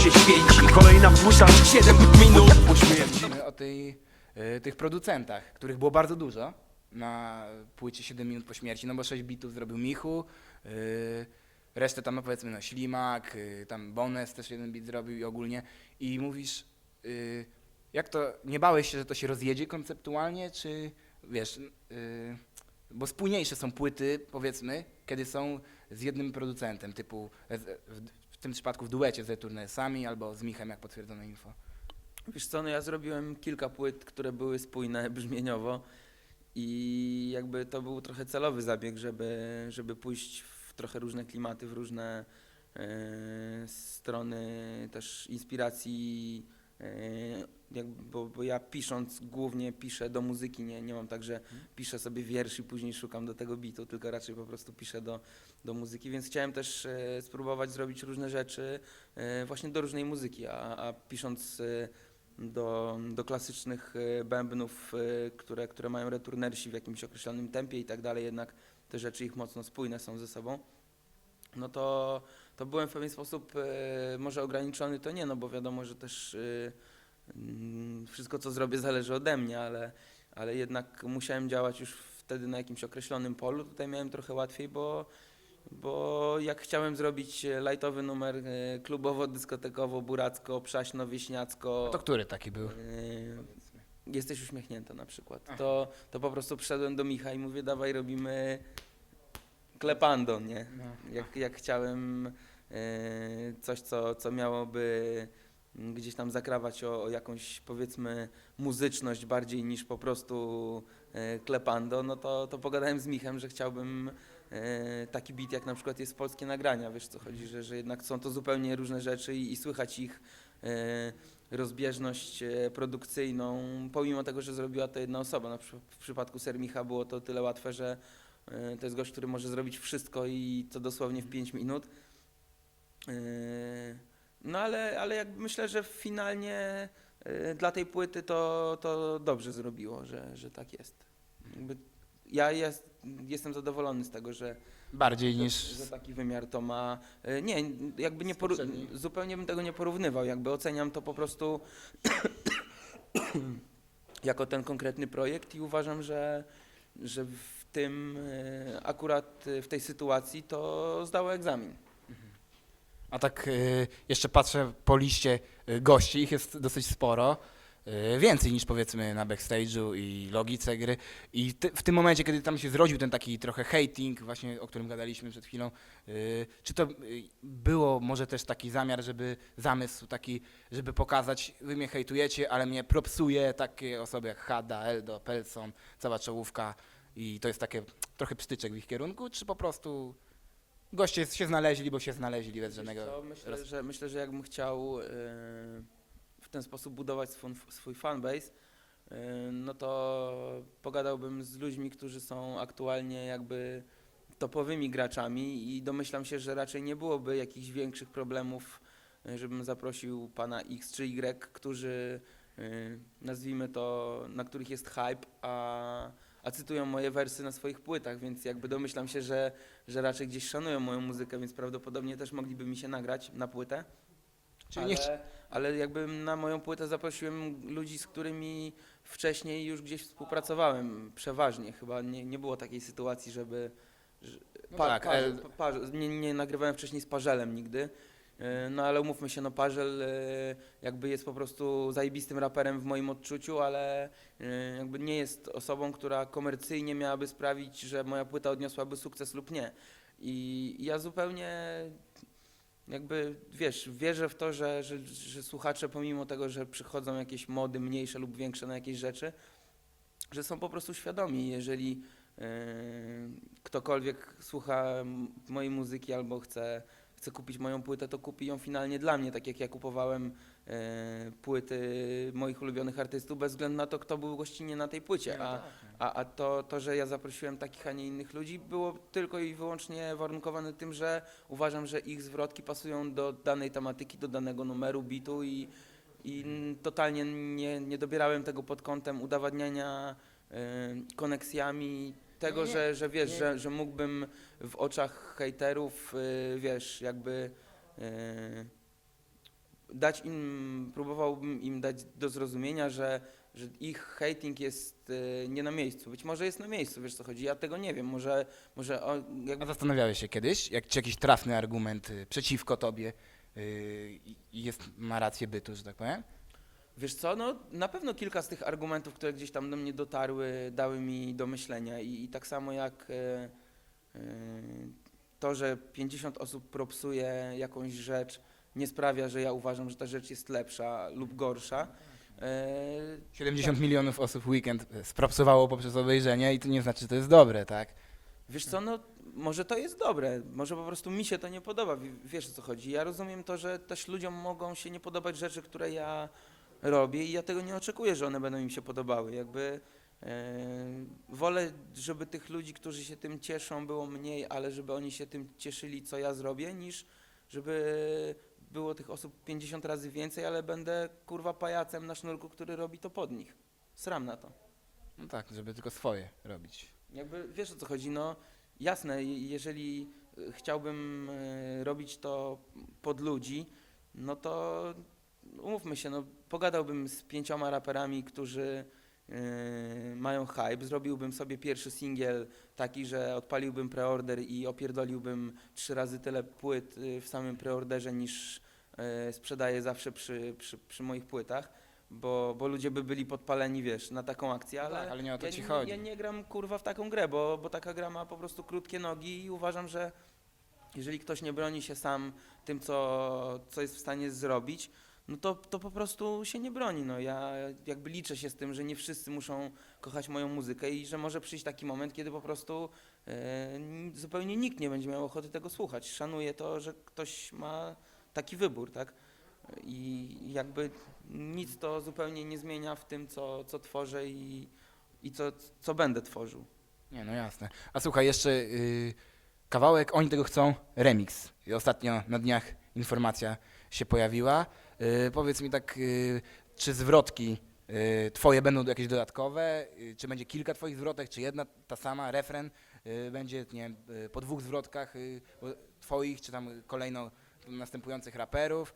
się święci. Kolejna płyta, 7 minut. Po śmierci o tej, e, tych producentach, których było bardzo dużo na płycie 7 minut po śmierci, no bo 6 bitów zrobił Michu, e, resztę tam no powiedzmy no Ślimak, e, tam Bones też jeden bit zrobił i ogólnie. I mówisz, jak to, nie bałeś się, że to się rozjedzie konceptualnie, czy wiesz, bo spójniejsze są płyty powiedzmy, kiedy są z jednym producentem, typu tym przypadku w duecie z Returnesami albo z Michem, jak potwierdzono info. Wiesz co, no ja zrobiłem kilka płyt, które były spójne brzmieniowo i jakby to był trochę celowy zabieg, żeby, żeby pójść w trochę różne klimaty, w różne e, strony też inspiracji, e, jakby, bo, bo ja pisząc głównie piszę do muzyki, nie, nie mam tak, że piszę sobie wiersz i później szukam do tego bitu, tylko raczej po prostu piszę do, do muzyki, więc chciałem też e, spróbować zrobić różne rzeczy e, właśnie do różnej muzyki, a, a pisząc e, do, do klasycznych e, bębnów, e, które, które mają returnersi w jakimś określonym tempie i tak dalej, jednak te rzeczy ich mocno spójne są ze sobą, no to, to byłem w pewien sposób e, może ograniczony, to nie, no bo wiadomo, że też e, wszystko co zrobię zależy ode mnie, ale, ale jednak musiałem działać już wtedy na jakimś określonym polu, tutaj miałem trochę łatwiej, bo bo jak chciałem zrobić lightowy numer e, klubowo, dyskotekowo, buracko, przaśno, wieśniacko, To który taki był? e, jesteś uśmiechnięta na przykład, to, to po prostu przyszedłem do Micha i mówię, dawaj robimy klepando, nie? No. Jak, jak chciałem e, coś, co, co miałoby gdzieś tam zakrawać o, o jakąś powiedzmy muzyczność bardziej niż po prostu e, klepando, no to, to pogadałem z Michem, że chciałbym e, taki beat jak na przykład jest polskie nagrania, wiesz co chodzi, że, że jednak są to zupełnie różne rzeczy i, i słychać ich e, rozbieżność produkcyjną, pomimo tego, że zrobiła to jedna osoba. Przy, w przypadku Sermicha było to tyle łatwe, że to jest gość, który może zrobić wszystko i to dosłownie w 5 minut. No ale, ale jakby myślę, że finalnie e, dla tej płyty to, to dobrze zrobiło, że, że tak jest. Jakby ja jest, jestem zadowolony z tego, że, Bardziej niż... że taki wymiar to ma. E, Nie, jakby nie poru- poprzedniej. zupełnie bym tego nie porównywał. Jakby oceniam to po prostu jako ten konkretny projekt i uważam, że, że w tym e, akurat w tej sytuacji to zdało egzamin. A tak y, jeszcze patrzę po liście y, gości, ich jest dosyć sporo. y, Więcej niż powiedzmy na backstage'u i logice gry. I ty, w tym momencie, kiedy tam się zrodził ten taki trochę hating, właśnie o którym gadaliśmy przed chwilą, czy to było może też taki zamiar, żeby zamysł taki, żeby pokazać, wy mnie hejtujecie, ale mnie propsuje takie osoby jak Hada, Eldo, Pelson, cała czołówka i to jest takie trochę pstyczek w ich kierunku, czy po prostu goście się znaleźli, bo się znaleźli bez żadnego... Myślę, roz- że, myślę, że jakbym chciał e, w ten sposób budować swój, swój fanbase, e, no to pogadałbym z ludźmi, którzy są aktualnie jakby topowymi graczami i domyślam się, że raczej nie byłoby jakichś większych problemów, e, żebym zaprosił pana X czy Y, którzy e, nazwijmy to, na których jest hype, a, a cytują moje wersy na swoich płytach, więc jakby domyślam się, że że raczej gdzieś szanują moją muzykę, więc prawdopodobnie też mogliby mi się nagrać na płytę. Czyli ale, nie chci- ale jakby na moją płytę zaprosiłem ludzi, z którymi wcześniej już gdzieś współpracowałem, przeważnie. Chyba nie, nie było takiej sytuacji, żeby... Że, No tak, Parzel- El- Parzel- nie, nie nagrywałem wcześniej z Parzelem nigdy. E, No ale umówmy się, no Parzel e, jakby jest po prostu zajebistym raperem w moim odczuciu, ale e, jakby nie jest osobą, która komercyjnie miałaby sprawić, że moja płyta odniosłaby sukces lub nie. I ja zupełnie jakby, wiesz, wierzę w to, że, że, że słuchacze pomimo tego, że przychodzą jakieś mody mniejsze lub większe na jakieś rzeczy, że są po prostu świadomi, jeżeli ktokolwiek słucha mojej muzyki albo chce, chce kupić moją płytę, to kupi ją finalnie dla mnie, tak jak ja kupowałem e, płyty moich ulubionych artystów, bez względu na to, kto był gościnnie na tej płycie. A, a, a to, to, że ja zaprosiłem takich, a nie innych ludzi, było tylko i wyłącznie warunkowane tym, że uważam, że ich zwrotki pasują do danej tematyki, do danego numeru, bitu i, i totalnie nie, nie dobierałem tego pod kątem udowadniania y, koneksjami tego, Nie, że, że wiesz, nie. Że, że mógłbym w oczach hejterów, y, wiesz, jakby y, dać im, próbowałbym im dać do zrozumienia, że, że ich hating jest e, nie na miejscu. Być może jest na miejscu, wiesz co chodzi, ja tego nie wiem, może, może o, jakby A zastanawiałeś się kiedyś, jak, czy jakiś trafny argument y, przeciwko tobie y, i jest, ma rację bytu, że tak powiem? Wiesz co, no na pewno kilka z tych argumentów, które gdzieś tam do mnie dotarły, dały mi do myślenia i, i tak samo jak e, e, to, że 50 osób propsuje jakąś rzecz, nie sprawia, że ja uważam, że ta rzecz jest lepsza lub gorsza. E, 70 milionów osób weekend spropsowało poprzez obejrzenie i to nie znaczy, że to jest dobre, tak? Wiesz co, no może to jest dobre, może po prostu mi się to nie podoba, Wi- wiesz o co chodzi. Ja rozumiem to, że też ludziom mogą się nie podobać rzeczy, które ja robię i ja tego nie oczekuję, że one będą im się podobały. Jakby e, wolę, żeby tych ludzi, którzy się tym cieszą, było mniej, ale żeby oni się tym cieszyli, co ja zrobię, niż żeby było tych osób 50 razy więcej, ale będę kurwa pajacem na sznurku, który robi to pod nich. Sram na to. No tak, żeby tylko swoje robić. Jakby wiesz o co chodzi, no jasne, je- jeżeli y, chciałbym y, robić to pod ludzi, no to umówmy się, no pogadałbym z pięcioma raperami, którzy y, mają hype, zrobiłbym sobie pierwszy singiel taki, że odpaliłbym preorder i opierdoliłbym trzy razy tyle płyt y, w samym preorderze niż y, sprzedaję zawsze przy, przy, przy moich płytach. Bo, bo ludzie by byli podpaleni, wiesz, na taką akcję, ale, tak, ale nie o to ja, ci nie- chodzi. Ja nie gram kurwa w taką grę, bo, bo taka gra ma po prostu krótkie nogi i uważam, że jeżeli ktoś nie broni się sam tym, co, co jest w stanie zrobić, no to, to po prostu się nie broni. No ja jakby liczę się z tym, że nie wszyscy muszą kochać moją muzykę i że może przyjść taki moment, kiedy po prostu n- zupełnie nikt nie będzie miał ochoty tego słuchać. Szanuję to, że ktoś ma taki wybór, tak? I jakby nic to zupełnie nie zmienia w tym, co, co tworzę i, i co, co będę tworzył. Nie, no jasne. A słuchaj, jeszcze y, kawałek Oni tego chcą, remix. I ostatnio na dniach informacja się pojawiła. Y, powiedz mi tak, y, czy zwrotki y, twoje będą jakieś dodatkowe? Czy będzie kilka twoich zwrotek, czy jedna ta sama, refren będzie, nie wiem, po dwóch zwrotkach twoich, czy tam kolejno następujących raperów?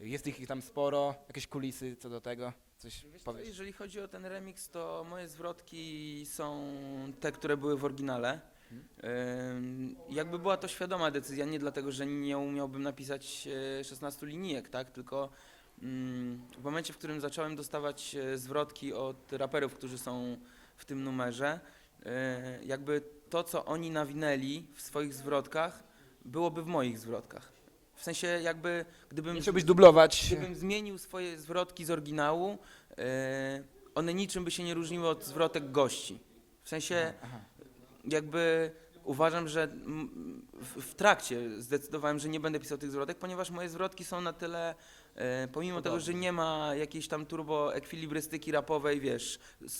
Jest ich tam sporo, jakieś kulisy co do tego? Coś Wiesz co, jeżeli chodzi o ten remix, to moje zwrotki są te, które były w oryginale. Jakby była to świadoma decyzja, nie dlatego, że nie umiałbym napisać e, 16 linijek, tak? Tylko mm, w momencie, w którym zacząłem dostawać e, zwrotki od raperów, którzy są w tym numerze, e, jakby to, co oni nawinęli w swoich zwrotkach, byłoby w moich zwrotkach. W sensie jakby, gdybym... Nie chciałbyś dublować? Gdybym zmienił swoje zwrotki z oryginału, e, one niczym by się nie różniły od zwrotek gości. W sensie Aha. Jakby uważam, że w, w trakcie zdecydowałem, że nie będę pisał tych zwrotek, ponieważ moje zwrotki są na tyle, e, pomimo tego, że nie ma jakiejś tam turbo ekwilibrystyki rapowej, wiesz,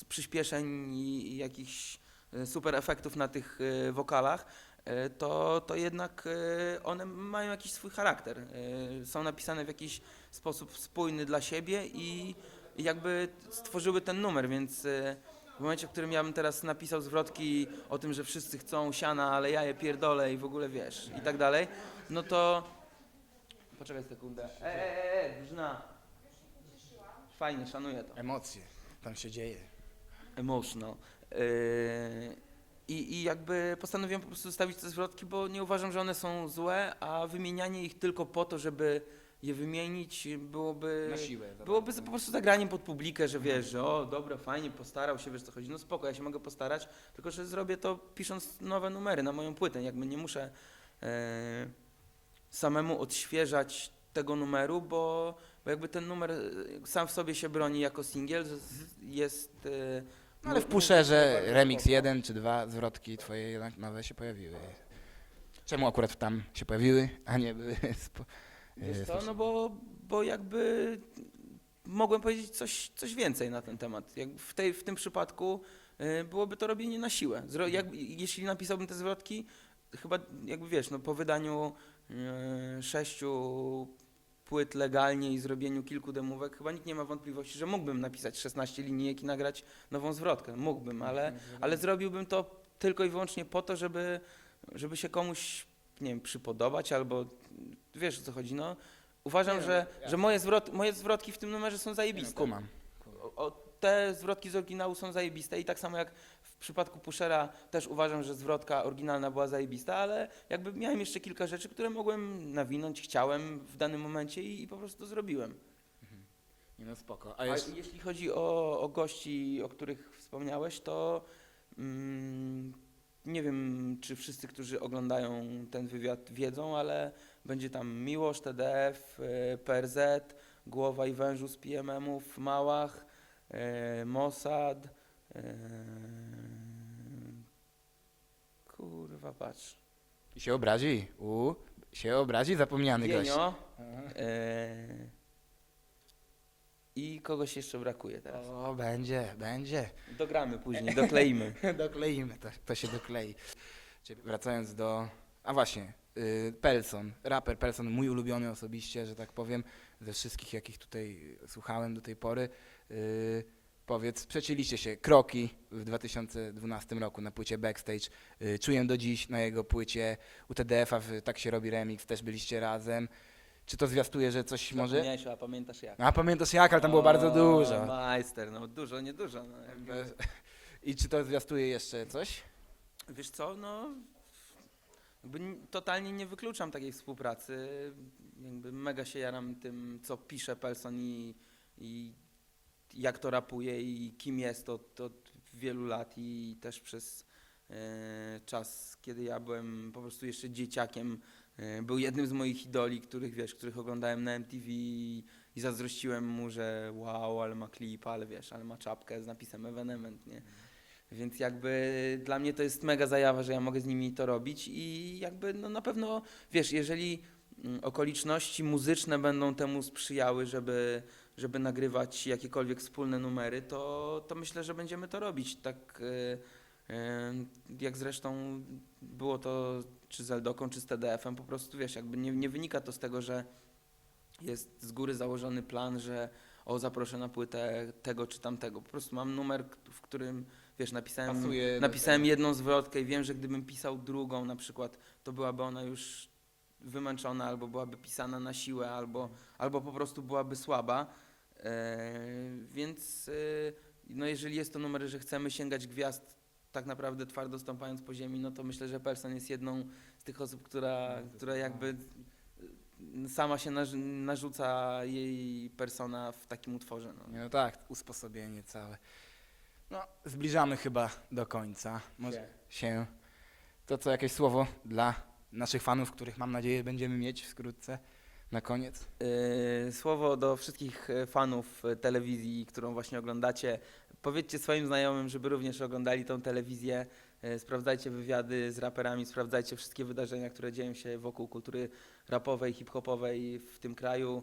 przyspieszeń i, i jakichś e, super efektów na tych e, wokalach, e, to, to jednak one mają jakiś swój charakter. Są napisane w jakiś sposób spójny dla siebie i jakby stworzyły ten numer, więc w momencie, w którym ja bym teraz napisał zwrotki o tym, że wszyscy chcą siana, ale ja je pierdolę i w ogóle wiesz, i tak dalej, no to... Poczekaj sekundę. E, e, e, e, drużyna. Fajnie, szanuję to. Emocje, tam się dzieje. Emotional. Yy, I, I jakby postanowiłem po prostu zostawić te zwrotki, bo nie uważam, że one są złe, a wymienianie ich tylko po to, żeby je wymienić byłoby... Na siłę. Byłoby po prostu zagraniem pod publikę, że wiesz, że o, dobra, fajnie, postarał się, wiesz co chodzi. No spoko, ja się mogę postarać, tylko że zrobię to pisząc nowe numery na moją płytę. Jakby nie muszę e, samemu odświeżać tego numeru, bo, bo jakby ten numer e, sam w sobie się broni jako singiel, z- jest... E, No, ale w pusherze remix jeden czy dwa zwrotki twoje jednak nowe się pojawiły. Czemu akurat tam się pojawiły, a nie były spo... Wiesz e, co, no bo, bo jakby mogłem powiedzieć coś, coś więcej na ten temat. Jak w, tej, w tym przypadku y, byłoby to robienie na siłę. Zro, jak, jeśli napisałbym te zwrotki, chyba jakby wiesz, no po wydaniu y, sześciu płyt legalnie i zrobieniu kilku demówek, chyba nikt nie ma wątpliwości, że mógłbym napisać 16 linijek i nagrać nową zwrotkę. Mógłbym, ale, ale zrobiłbym to tylko i wyłącznie po to, żeby, żeby się komuś, nie wiem, przypodobać albo wiesz o co chodzi, no. Uważam, Nie, że, no, że moje, zwrot, moje zwrotki w tym numerze są zajebiste. Kumam. O, o, te zwrotki z oryginału są zajebiste i tak samo jak w przypadku Pushera też uważam, że zwrotka oryginalna była zajebista, ale jakby miałem jeszcze kilka rzeczy, które mogłem nawinąć, chciałem w danym momencie i, i po prostu to zrobiłem. Nie no spoko. A A jeszcze, jeśli chodzi o, o gości, o których wspomniałeś, to mm, nie wiem, czy wszyscy, którzy oglądają ten wywiad wiedzą, ale będzie tam Miłosz, TDF, y, PRZ, Głowa i Wężu z PMM-ów, Małach, y, Mossad. y, Kurwa, patrz. I się obrazi. U, się obrazi zapomniany gość. Y, I kogoś jeszcze brakuje teraz. O, będzie, będzie. Dogramy później, dokleimy. Dokleimy, to, to się doklei. Czyli wracając do... A właśnie, Pelson, raper Pelson, mój ulubiony osobiście, że tak powiem, ze wszystkich, jakich tutaj słuchałem do tej pory. Y, powiedz, przecięliście się kroki w 2012 roku na płycie Backstage. Y, czuję do dziś na jego płycie. U TDF-a w Tak się robi remix, też byliście razem. Czy to zwiastuje, że coś może... Zapomniałeś, a pamiętasz jak? A pamiętasz jak, ale tam było bardzo dużo. Majster, no dużo, nie dużo. No. jakby. I czy to zwiastuje jeszcze coś? Wiesz co, no jakby totalnie nie wykluczam takiej współpracy. Jakby mega się jaram tym, co pisze Pelson i, i jak to rapuje i kim jest od, od wielu lat i też przez e, czas, kiedy ja byłem po prostu jeszcze dzieciakiem, e, był jednym z moich idoli, których wiesz, których oglądałem na MTV i, i zazdrościłem mu, że wow, ale ma klip, ale wiesz, ale ma czapkę z napisem Evenement, nie? Więc jakby dla mnie to jest mega zajawa, że ja mogę z nimi to robić i jakby no na pewno, wiesz, jeżeli mm, okoliczności muzyczne będą temu sprzyjały, żeby, żeby nagrywać jakiekolwiek wspólne numery, to, to myślę, że będziemy to robić. Tak e, e, jak zresztą było to czy z Eldoką, czy z TDF-em, po prostu wiesz, jakby nie, nie wynika to z tego, że jest z góry założony plan, że o zaproszę na płytę tego czy tamtego. Po prostu mam numer, w którym wiesz, napisałem, Pasuje napisałem jedną zwrotkę i wiem, że gdybym pisał drugą na przykład, to byłaby ona już wymęczona, albo byłaby pisana na siłę, albo, albo po prostu byłaby słaba. E, więc e, no jeżeli jest to numer, że chcemy sięgać gwiazd tak naprawdę twardo stąpając po ziemi, no to myślę, że Person jest jedną z tych osób, która, która jakby e, sama się narz- narzuca jej persona w takim utworze. No. No tak, usposobienie całe. No, zbliżamy chyba do końca. Może się. To co, jakieś słowo dla naszych fanów, których mam nadzieję będziemy mieć wkrótce na koniec? Yy, Słowo do wszystkich e, fanów e, telewizji, którą właśnie oglądacie. Powiedzcie swoim znajomym, żeby również oglądali tą telewizję. E, Sprawdzajcie wywiady z raperami, sprawdzajcie wszystkie wydarzenia, które dzieją się wokół kultury rapowej, hip-hopowej w tym kraju.